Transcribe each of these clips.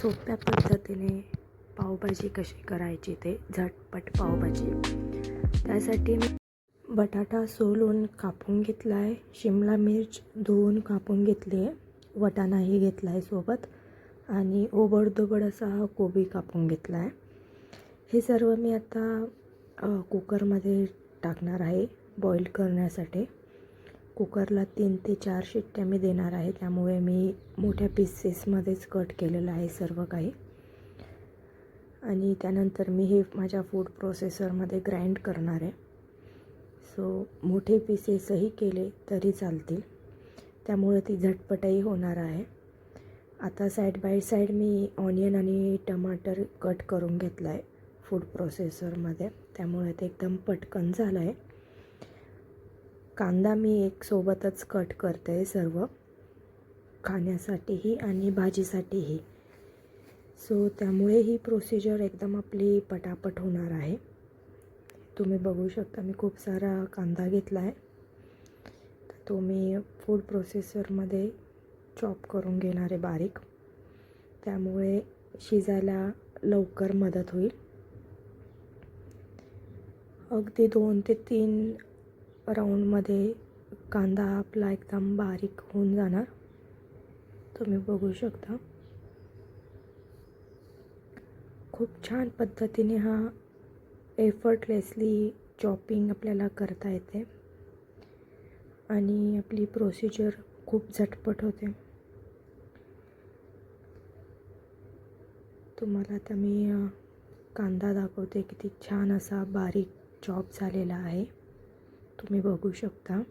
सोप्या पद्धतीने पावभाजी कशी करायची ते झटपट पावभाजी. त्यासाठी मी बटाटा सोलून कापून घेतला आहे शिमला मिर्च धुवून कापून घेतली आहे वटाणाही घेतला आहे सोबत. आणि ओबडधोबड असा हा कोबी कापून घेतला आहे हे सर्व मी आता कुकरमध्ये टाकणार आहे बॉईल करण्यासाठी. कुकरला तीन ते चार शिट्ट्या मी देणार आहे त्यामुळे मी मोठ्या पीसेसमध्येच कट केलेलं आहे सर्व काही. आणि त्यानंतर मी हे माझ्या फूड प्रोसेसरमध्ये ग्राइंड करणार आहे. सो मोठे पीसेसही केले तरी चालतील. त्यामुळे ती झटपटही होणार आहे. आता साईड बाय साईड मी ऑनियन आणि टमाटर कट करून घेतला आहे फूड प्रोसेसरमध्ये त्यामुळे ते एकदम पटकन झालं आहे कांदा मी एक सोबतच कट करते सर्व. खाण्यासाठीही आणि भाजीसाठीही. सो त्यामुळे ही प्रोसिजर एकदम आपली पटापट होणार आहे. तुम्ही बघू शकता मी खूप सारा कांदा घेतला आहे तर तो मी फूड प्रोसेसरमध्ये चॉप करून घेणार आहे बारीक. त्यामुळे शिजायला लवकर मदत होईल. अगदी दोन ते तीन राऊंडमध्ये कांदा आपला एकदम बारीक होऊन जाणार. तुम्ही बघू शकता. खूप छान पद्धतीने हा एफर्टलेसली चॉपिंग आपल्याला करता येते. आणि आपली प्रोसिजर खूप झटपट होते. तुम्हाला आता मी कांदा दाखवते किती छान असा बारीक चॉप झालेला आहे. तुम्ही बघू शकता.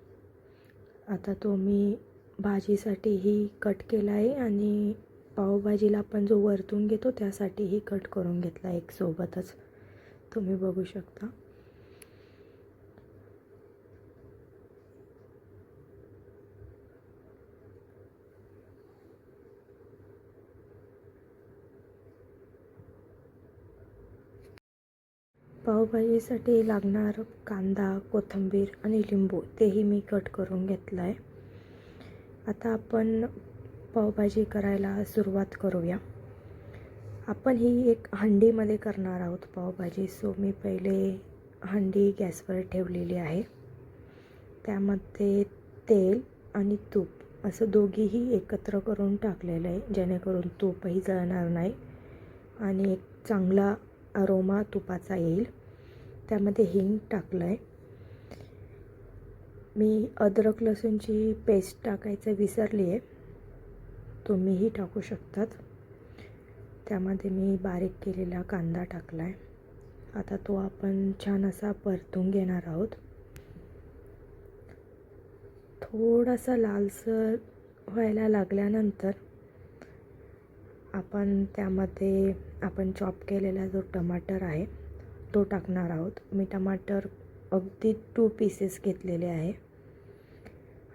आता तो मी भाजीसाठीही कट केला आहे आणि पावभाजीला आपण जो वरतून घेतो त्यासाठीही कट करून घेतला एक सोबतच. तुम्ही बघू शकता. पावभाजीसाठी लागणार कांदा कोथिंबीर आणि लिंबू तेही मी कट करून घेतलं आहे आता आपण पावभाजी करायला सुरुवात करूया. आपण ही एक हंडीमध्ये करणार आहोत पावभाजी. सो मी पहिले हंडी गॅसवर ठेवलेली आहे. त्यामध्ये तेल आणि तूप असं दोघीही एकत्र करून टाकलेलं आहे जेणेकरून तूपही जळणार नाही आणि एक चांगला अरोमा तुपाचा येईल. त्यामध्ये हिंग टाकलं आहे मी अद्रक लसूणची पेस्ट टाकायचं विसरली आहे तुम्हीही टाकू शकतात. त्यामध्ये मी बारीक केलेला कांदा टाकला आहे आता तो आपण छान असा परतून घेणार आहोत. थोडासा लालसर व्हायला लागल्यानंतर आपण त्यामध्ये आपण चॉप केलेला जो टमाटर आहे तो टाकणार आहोत. मी टमाटर अगदी टू पीसेस घेतलेले आहे.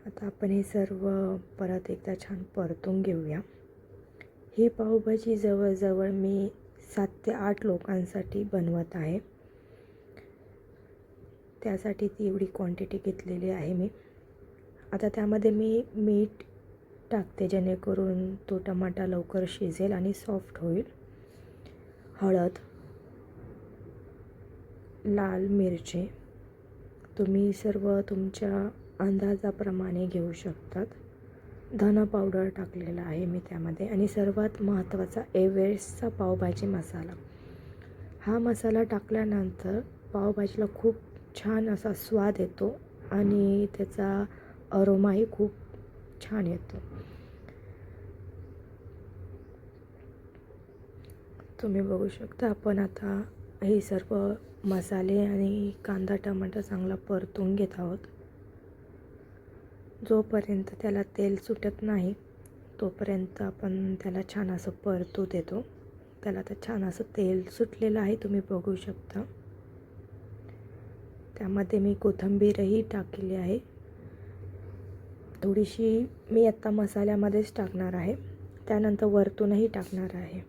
आता आपण हे सर्व परत एकदा छान परतून घेऊया. ही पावभाजी जवळजवळ मी सात ते आठ लोकांसाठी बनवत आहे. त्यासाठी ती एवढी क्वांटिटी घेतलेली आहे मी. आता त्यामध्ये मी मीठ टाकते जेणेकरून तो टमाटा लवकर शिजेल आणि सॉफ्ट होईल. हळद लाल मिरची तुम्ही सर्व तुमच्या अंदाजाप्रमाणे घेऊ शकतात. धना पावडर टाकलेला आहे मी त्यामध्ये आणि सर्वात महत्त्वाचा एव्हरेस्टचा पावभाजी मसाला. हा मसाला टाकल्यानंतर पावभाजीला खूप छान असा स्वाद येतो आणि त्याचा अरोमाही खूप छान येतो. तुम्ही बघू शकता आपण आता हे सर्व मसाले आणि कांदा टमाटर चांगला परतून घेत आहोत. जोपर्यंत त्याला तेल सुटत नाही तोपर्यंत आपण त्याला छान असं परतू देतो. त्याला तर छान असं तेल सुटलेलं आहे तुम्ही बघू शकता. त्यामध्ये मी कोथिंबीरही टाकली आहे. थोडीशी मी आत्ता मसाल्यामध्येच टाकणार आहे. त्यानंतर वरतूनही टाकणार आहे.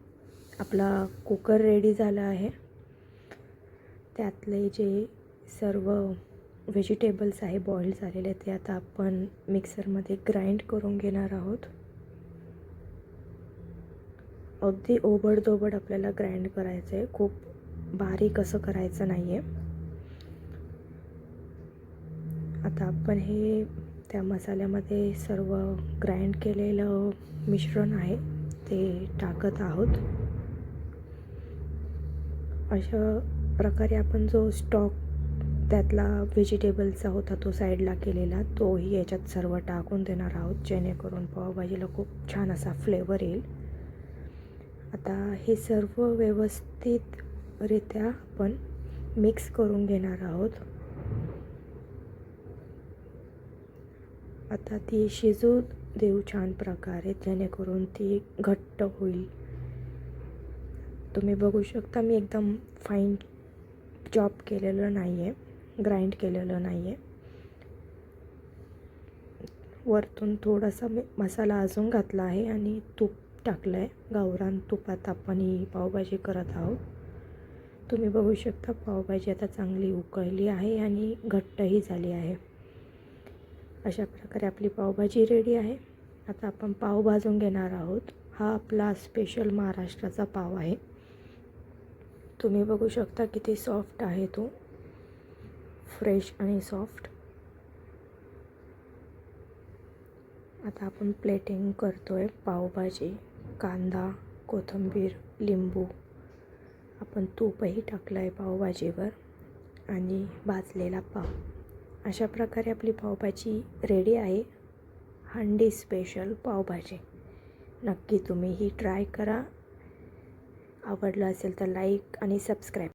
आपला कुकर रेडी झाला आहे. त्यातले जे सर्व व्हेजिटेबल्स आहे बॉईल झालेले ते आता आपण मिक्सरमध्ये ग्राइंड करून घेणार आहोत. अगदी ओबडधोबड आपल्याला ग्राइंड करायचं आहे खूप बारीक असं करायचं नाही आहे आता आपण हे त्या मसाल्यामध्ये सर्व ग्राइंड केलेलं मिश्रण आहे ते टाकत आहोत. अशा प्रकारे आपण जो स्टॉक त्यातला व्हेजिटेबलचा होता तो साईडला केलेला तोही याच्यात सर्व टाकून देणार आहोत जेणेकरून पावभाजीला खूप छान असा फ्लेवर येईल. आता हे सर्व व्यवस्थितरित्या आपण मिक्स करून घेणार आहोत. आता ती शिजू देऊ छान प्रकारे जेणेकरून ती घट्ट होईल. तुम्ही बघू शकता मी एकदम फाईन चॉप केलेलं नाही आहे ग्राइंड केलेलं नाही आहे वरतून थोडासा मी मसाला अजून घातला आहे आणि तूप टाकलं आहे गावरान तुपात आपण ही पावभाजी करत आहोत. तुम्ही बघू शकता पावभाजी आता चांगली उकळली आहे आणि घट्टही झाली आहे. अशा प्रकारे आपली पावभाजी रेडी आहे. आता आपण पाव भाजून घेणार आहोत. हा आपला स्पेशल महाराष्ट्राचा पाव आहे. तुम्ही बघू शकता किती सॉफ्ट आहे तो. फ्रेश आणि सॉफ्ट आता आपण प्लेटिंग करतो आहे पावभाजी कांदा कोथिंबीर लिंबू. आपण तूपही टाकलं आहे पावभाजीवर आणि भाजलेला पाव. अशा प्रकारे आपली पावभाजी रेडी आहे. हंडी स्पेशल पावभाजी. नक्की तुम्ही ही ट्राय करा. आवडलं असेल तर लाईक आणि सबस्क्राईब.